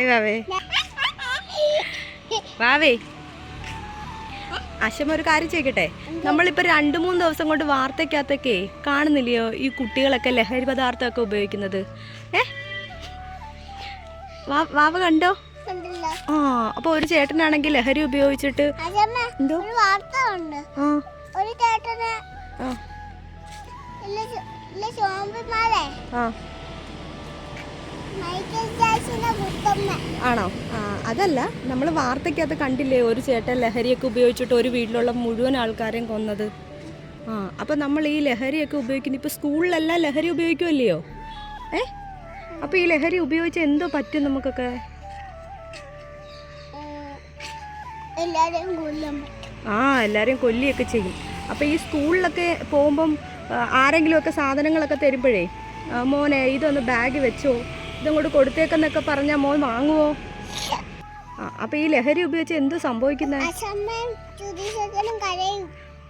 Hi വാവേ വാവേ അശമ ഒരു കാര്യം ചെയ്യട്ടെ നമ്മളിപ്പോൾ രണ്ട് മൂന്ന് ദിവസം കൊണ്ട് വാർത്തയ്ക്കകത്തൊക്കെ കാണുന്നില്ലയോ ഈ കുട്ടികളൊക്കെ ലഹരി പദാർത്ഥമൊക്കെ ഉപയോഗിക്കുന്നത്? ഏ? വാ- വാവ കണ്ടോ? ആ അപ്പൊ ഒരു ചേട്ടനാണെങ്കിൽ ലഹരി ഉപയോഗിച്ചിട്ട് എന്തോ? ഒരു ചേട്ടന് ആ. ആണോ? അതല്ല. നമ്മൾ വാർത്തയ്ക്കകത്ത് കണ്ടില്ലേ ഒരു ചേട്ടൻ ലഹരിയൊക്കെ ഉപയോഗിച്ചിട്ട് ഒരു വീട്ടിലുള്ള മുഴുവൻ ആൾക്കാരെയും കൊന്നത്. ആ അപ്പം നമ്മൾ ഈ ലഹരിയൊക്കെ ഉപയോഗിക്കുന്ന ഇപ്പോൾ സ്കൂളിലെല്ലാം ലഹരി ഉപയോഗിക്കുമല്ലയോ ഏ? അപ്പോൾ ഈ ലഹരി ഉപയോഗിച്ച് എന്തോ പറ്റും നമുക്കൊക്കെ? ആ എല്ലാവരെയും കൊല്ലിയൊക്കെ ചെയ്യും. അപ്പോൾ ഈ സ്കൂളിലൊക്കെ പോകുമ്പം ആരെങ്കിലുമൊക്കെ സാധനങ്ങളൊക്കെ തരുമ്പോഴേ മോനെ ഇതൊന്ന് ബാഗ് വെച്ചോ. ഇതങ്ങോട്ട് കൊടുത്തേക്കെന്നൊക്കെ പറഞ്ഞാൽ മോൻ വാങ്ങുമോ ആ അപ്പോൾ ഈ ലഹരി ഉപയോഗിച്ച് എന്ത് സംഭവിക്കുന്നത്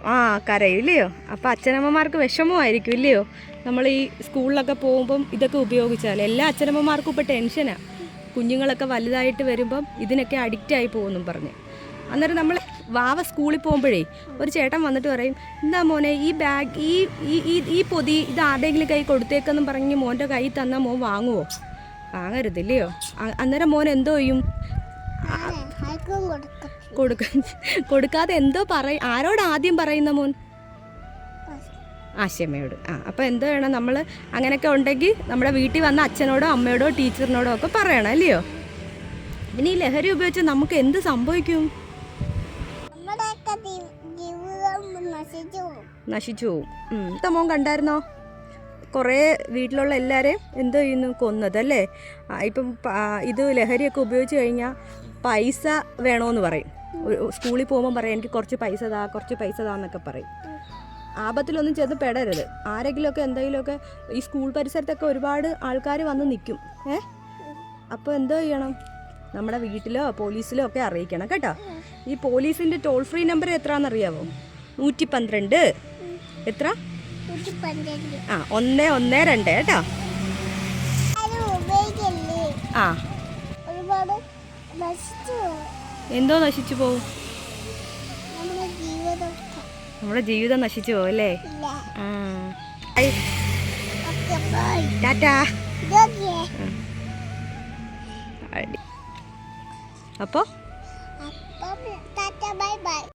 ആ കരയും ഇല്ലയോ? അപ്പൊ അപ്പം അച്ഛനമ്മമാർക്ക് വിഷമമായിരിക്കും ഇല്ലയോ? നമ്മൾ ഈ സ്കൂളിലൊക്കെ പോകുമ്പം ഇതൊക്കെ ഉപയോഗിച്ചാൽ എല്ലാ അച്ഛനമ്മമാർക്കും ഇപ്പോൾ ടെൻഷനാണ് കുഞ്ഞുങ്ങളൊക്കെ വലുതായിട്ട് വരുമ്പം ഇതിനൊക്കെ അഡിക്റ്റ് ആയി പോകുമെന്നും പറഞ്ഞ്. അന്നേരം നമ്മൾ വാവ സ്കൂളിൽ പോകുമ്പോഴേ ഒരു ചേട്ടൻ വന്നിട്ട് പറയും എന്താ മോനെ ഈ ബാഗ് ഈ ഈ ഈ- ഈ പൊതി ഇത് ആരുടെയെങ്കിലും കൈ കൊടുത്തേക്കെന്നും പറഞ്ഞ് മോന്റെ കൈ തന്നാൽ മോൻ വാങ്ങുമോ വാങ്ങരുതില്ലയോ അന്നേരം മോൻ എന്തോ ചെയ്യും? കൊടുക്കും കൊടുക്ക കൊടുക്കാതെ എന്തോ പറയും ആരോട് ആദ്യം പറയുന്ന മോൻ? ആശയമ്മയോട്. ആ അപ്പോൾ എന്ത് വേണം? നമ്മൾ അങ്ങനെയൊക്കെ ഉണ്ടെങ്കിൽ നമ്മുടെ വീട്ടിൽ വന്ന അച്ഛനോടോ അമ്മയോടോ ടീച്ചറിനോടോ ഒക്കെ പറയണം അല്ലയോ? ഇനി ഈ ലഹരി ഉപയോഗിച്ച് നമുക്ക് എന്ത് സംഭവിക്കും? നശിച്ചു പോകും. നശിച്ചു പോവും മോൻ കണ്ടായിരുന്നോ? കുറേ വീട്ടിലുള്ള എല്ലാവരെയും എന്തു ചെയ്യുന്നു? കൊന്നത് അല്ലേ? ഇപ്പം ഇത് ലഹരിയൊക്കെ ഉപയോഗിച്ച് കഴിഞ്ഞാൽ പൈസ വേണമെന്ന് പറയും. സ്കൂളിൽ പോകുമ്പോൾ പറയും എനിക്ക് കുറച്ച് പൈസ താ കുറച്ച് പൈസ താ എന്നൊക്കെ പറയും. ആപത്തിലൊന്നും ചെന്ന് പെടരുത്. ആരെങ്കിലുമൊക്കെ എന്തെങ്കിലുമൊക്കെ ഈ സ്കൂൾ പരിസരത്തൊക്കെ ഒരുപാട് ആൾക്കാർ വന്ന് നിൽക്കും ഏ? അപ്പോൾ എന്തോ ചെയ്യണം? നമ്മുടെ വീട്ടിലോ പോലീസിലോ ഒക്കെ അറിയിക്കണം കേട്ടോ. ഈ പോലീസിന്റെ ടോൾ ഫ്രീ നമ്പർ എത്രയാണെന്നറിയാവോ നൂറ്റി പന്ത്രണ്ട്. എത്ര? ആ ഒന്ന് ഒന്ന് രണ്ട് കേട്ടോ. ആ. എന്തോ നശിച്ചു പോവും. നമ്മുടെ ജീവിതം നശിച്ചു പോവും അല്ലേ ആ. അപ്പോൾ ടാറ്റ ബൈ ബൈ.